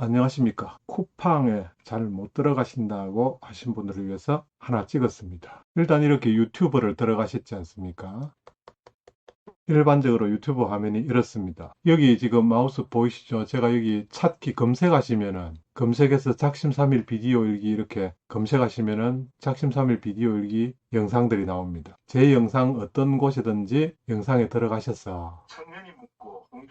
안녕하십니까. 쿠팡에 잘 못 들어가신다고 하신 분들을 위해서 하나 찍었습니다. 일단 이렇게 유튜브를 들어가셨지 않습니까? 일반적으로 유튜브 화면이 이렇습니다. 여기 지금 마우스 보이시죠? 제가 여기 찾기 검색하시면은 검색해서 작심3일 비디오 일기 이렇게 검색하시면은 작심3일 비디오 일기 영상들이 나옵니다. 제 영상 어떤 곳이든지 영상에 들어가셔서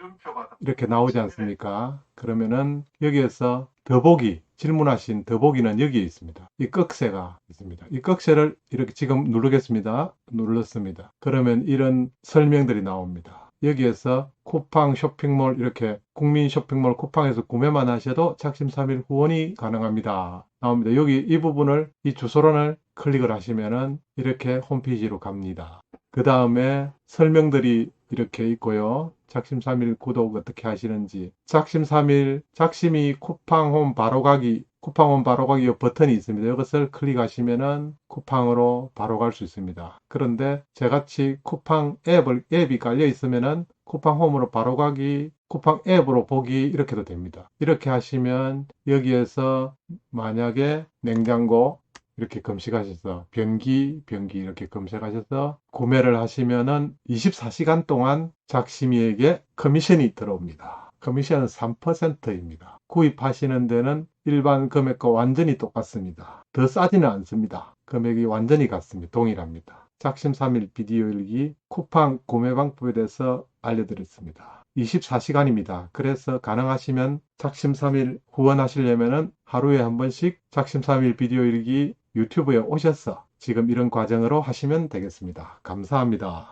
이 이렇게 나오지 않습니까? 그러면은 여기에서 더보기 질문하신 더보기는 여기에 있습니다. 이 꺽쇠가 있습니다. 이 꺽쇠를 이렇게 지금 누르겠습니다. 눌렀습니다. 그러면 이런 설명들이 나옵니다. 여기에서 쿠팡 쇼핑몰 이렇게 국민 쇼핑몰 쿠팡에서 구매만 하셔도 작심 3일 후원이 가능합니다. 나옵니다. 여기 이 부분을 이 주소란을 클릭을 하시면은 이렇게 홈페이지로 갑니다. 그 다음에 설명들이 이렇게 있고요. 작심 3일 구독 어떻게 하시는지 작심 3일 작심이 쿠팡홈 바로가기 쿠팡홈 바로가기 버튼이 있습니다. 이것을 클릭하시면은 쿠팡으로 바로 갈 수 있습니다. 그런데 저같이 쿠팡 앱을 앱이 깔려 있으면은 쿠팡홈으로 바로 가기 쿠팡 앱으로 보기 이렇게도 됩니다. 이렇게 하시면 여기에서 만약에 냉장고 이렇게 검색하셔서 변기, 변기 이렇게 검색하셔서 구매를 하시면은 24시간 동안 작심이에게 커미션이 들어옵니다. 커미션은 3%입니다. 구입하시는 데는 일반 금액과 완전히 똑같습니다. 더 싸지는 않습니다. 금액이 완전히 같습니다. 동일합니다. 작심 3일 비디오 일기 쿠팡 구매 방법에 대해서 알려드렸습니다. 24시간입니다. 그래서 가능하시면 작심 3일 후원하시려면은 하루에 한 번씩 작심 3일 비디오 일기 유튜브에 오셔서 지금 이런 과정으로 하시면 되겠습니다. 감사합니다.